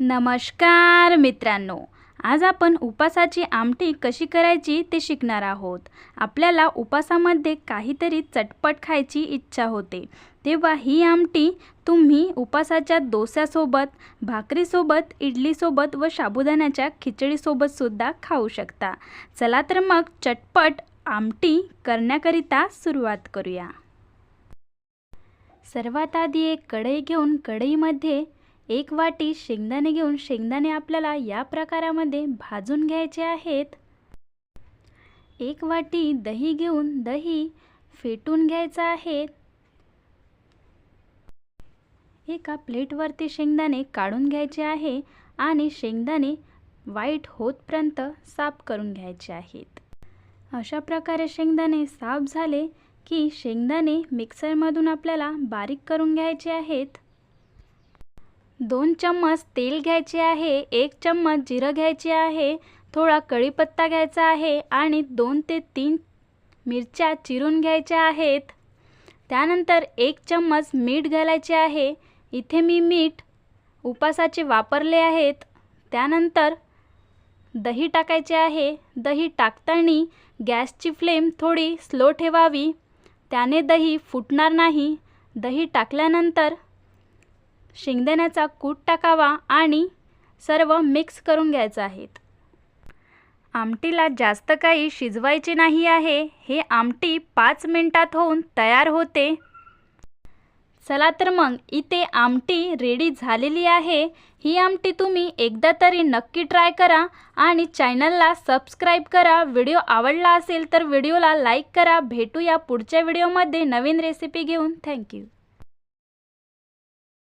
नमस्कार मित्रांनो आज आपण उपासाची आमटी कशी करायची ते शिकणार आहोत. आपल्याला उपासामध्ये काहीतरी चटपट खायची इच्छा होते. तेव्हा ही आमटी तुम्ही उपासाच्या डोस्यासोबत भाकरीसोबत इडलीसोबत व साबुदाण्याच्या खिचडीसोबतसुद्धा खाऊ शकता. चला तर मग चटपट आमटी करण्याकरिता सुरुवात करूया. सर्वात आधी एक कढई घेऊन कढईमध्ये एक वाटी शेंगदाणे घेऊन शेंगदाणे आपल्याला या प्रकारामध्ये भाजून घ्यायचे आहेत. एक वाटी दही घेऊन दही फेटून घ्यायचं आहे. एका प्लेटवरती शेंगदाणे काढून घ्यायचे आहे आणि शेंगदाणे वाईट होतपर्यंत साफ करून घ्यायचे आहेत. अशा प्रकारे शेंगदाणे साफ झाले की शेंगदाणे मिक्सरमधून आपल्याला बारीक करून घ्यायचे आहेत. दोन चम्मच तेल घ्यायचे आहे एक चम्मच जिरं घ्यायचे आहे थोडा कढीपत्ता घ्यायचा आहे आणि दोन ते तीन मिरच्या चिरून घ्यायच्या आहेत. त्यानंतर एक चम्मच मीठ घालायचे आहे. इथे मी मीठ उपासाचे वापरले आहेत. त्यानंतर दही टाकायचे आहे. दही टाकताना गॅसची फ्लेम थोडी स्लो ठेवावी. त्याने दही फुटणार नाही. दही टाकल्यानंतर शेंगदाण्याचा कूट टाकावा आणि सर्व मिक्स करून घ्यायचं आहेत. आमटीला जास्त काही शिजवायचे नाही आहे. हे आमटी पाच मिनटात होऊन तयार होते. चला तर मग इथे आमटी रेडी झालेली आहे. ही आमटी तुम्ही एकदा तरी नक्की ट्राय करा आणि चॅनलला सबस्क्राईब करा. व्हिडिओ आवडला असेल तर व्हिडिओला लाईक करा. भेटूया पुढच्या व्हिडिओमध्ये नवीन रेसिपी घेऊन. थँक्यू